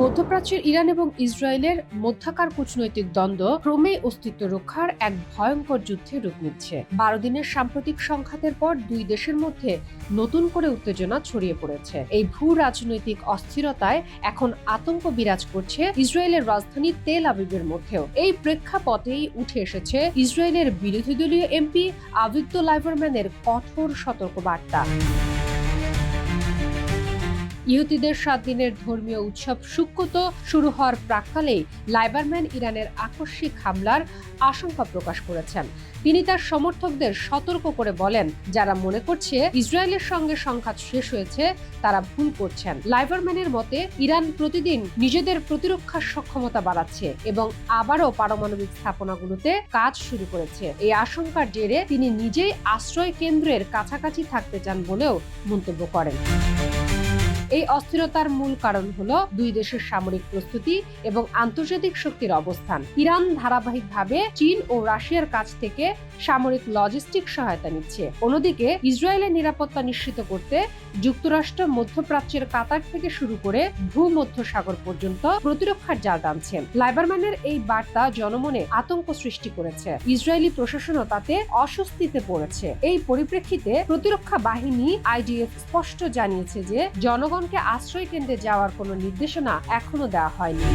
মধ্যপ্রাচ্যের ইরান এবং ইসরায়েলের মধ্যাকার কূটনৈতিক দ্বন্দ্ব ক্রমেই অস্তিত্ব রক্ষার এক ভয়ঙ্কর যুদ্ধে রূপ নিচ্ছে। বারো দিনের সাম্প্রতিক সংঘাতের পর দুই দেশের মধ্যে নতুন করে উত্তেজনা ছড়িয়ে পড়েছে। এই ভূ রাজনৈতিক অস্থিরতায় এখন আতঙ্ক বিরাজ করছে ইসরায়েলের রাজধানী তেল আবিবের মধ্যেও। এই প্রেক্ষাপটেই উঠে এসেছে ইসরায়েলের বিরোধী দলীয় এমপি আভিদ্য লাইভারম্যানের কঠোর সতর্কবার্তা। ইহুতিদের সাত দিনের ধর্মীয় উৎসব সুক্কত শুরু হওয়ার প্রাককালেই লাইবারম্যান ইরানের আকস্মিক হামলার আশঙ্কা প্রকাশ করেছেন। তিনি তার সমর্থকদের সতর্ক করে বলেন, যারা মনে করছে ইসরায়েলের সঙ্গে সংঘাত শেষ হয়েছে, তারা ভুল করছেন। লাইভারম্যানের মতে, ইরান প্রতিদিন নিজেদের প্রতিরক্ষার সক্ষমতা বাড়াচ্ছে এবং আবারও পারমাণবিক স্থাপনাগুলোতে কাজ শুরু করেছে। এই আশঙ্কার জেরে তিনি নিজেই আশ্রয় কেন্দ্রের কাছাকাছি থাকতে চান বলেও মন্তব্য করেন। এই অস্থিরতার মূল কারণ হল দুই দেশের সামরিক প্রস্তুতি এবং আন্তর্জাতিক শক্তির অবস্থান। ইরান ধারাবাহিকভাবে চীন ও রাশিয়ার কাছ থেকে সামরিক লজিস্টিক সহায়তা নিচ্ছে। অন্যদিকে ইসরায়েলের নিরাপত্তা নিশ্চিত করতে যুক্তরাষ্ট্র মধ্যপ্রাচ্যের কাতার থেকে শুরু করে ভূমধ্য সাগর পর্যন্ত প্রতিরক্ষার জাল টানছে। লাইবারম্যানের এই বার্তা জনমনে আতঙ্ক সৃষ্টি করেছে। ইসরায়েলি প্রশাসনও তাতে অস্বস্তিতে পড়েছে। এই পরিপ্রেক্ষিতে প্রতিরক্ষা বাহিনী আইডিএফ স্পষ্ট জানিয়েছে যে জনগণকে আশ্রয় কেন্দ্রে যাওয়ার কোনো নির্দেশনা এখনও দেওয়া হয়নি।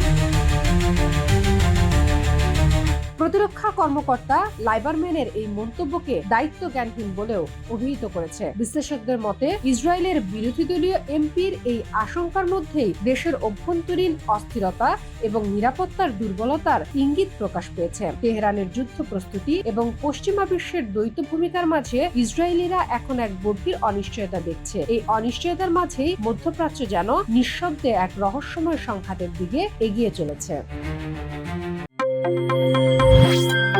প্রতিরক্ষা কর্মকর্তা লাইবারম্যানের এই মন্তব্যকে দায়িত্ব জ্ঞানহীন বলেও অভিহিত করেছে। বিশ্লেষকদের মতে, ইসরায়েলের বিরোধী দলীয় এমপির এই আশঙ্কার মধ্যেই দেশের অভ্যন্তরীণ অস্থিরতা এবং নিরাপত্তার দুর্বলতার ইঙ্গিত প্রকাশ পেয়েছে। তেহরানের যুদ্ধ প্রস্তুতি এবং পশ্চিমা বিশ্বের দ্বৈত ভূমিকার মাঝে ইসরায়েলিরা এখন এক গভীর অনিশ্চয়তা দেখছে। এই অনিশ্চয়তার মাঝেই মধ্যপ্রাচ্য যেন নিঃশব্দে এক রহস্যময় সংঘাতের দিকে এগিয়ে চলেছে। you